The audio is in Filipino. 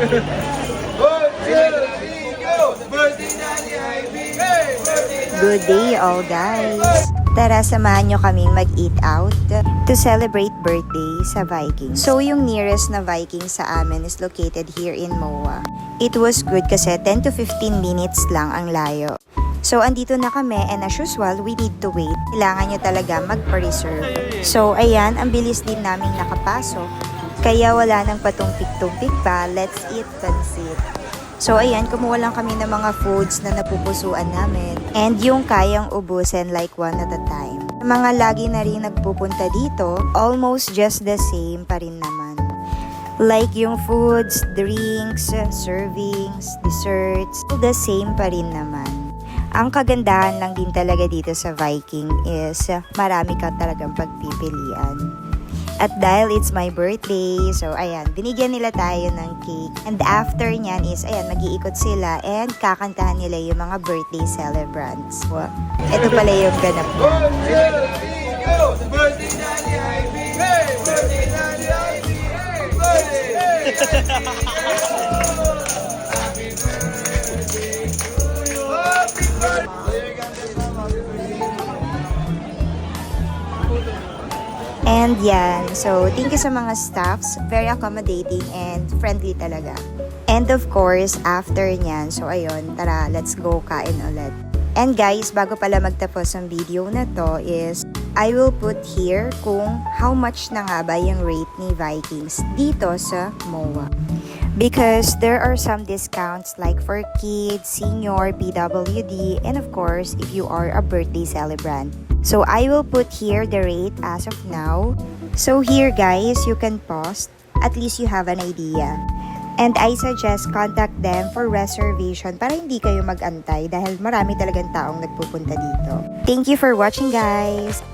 Good day all guys! Tara, samahan nyo kaming mag-eat out to celebrate birthday sa Viking. So, yung nearest na Viking sa amin is located here in MOA. It was good kasi 10 to 15 minutes lang ang layo. So, andito na kami and as usual, we need to wait. Kailangan nyo talaga magpa-reserve. So, ayan, ang bilis din naming nakapasok. Kaya wala nang patumpik-tumpik pa, let's eat pansit. So ayan, kumuha lang kami ng mga foods na napupusuan namin. And yung kayang ubusin like one at a time. Mga lagi na rin nagpupunta dito, almost just the same pa rin naman. Like yung foods, drinks, servings, desserts, the same pa rin naman. Ang kagandahan lang din talaga dito sa Viking is marami ka talagang pagpipilian. At dahil it's my birthday, so ayan, binigyan nila tayo ng cake. And after nyan is, ayan, mag-iikot sila and kakantahan nila yung mga birthday celebrants. Wow. Ito pala yung ganap niya. And yan, so thank you sa mga staffs, very accommodating and friendly talaga. And of course, after nyan, so ayun, tara, let's go kain ulit. And guys, bago pala magtapos ang video na to is, I will put here kung how much na nga ba yung rate ni Vikings dito sa MOA. Because there are some discounts like for kids, senior, PWD, and of course, if you are a birthday celebrant. So I will put here the rate as of now. So here guys, you can pause. At least you have an idea. And I suggest contact them for reservation para hindi kayo mag-antay dahil marami talagang taong nagpupunta dito. Thank you for watching guys!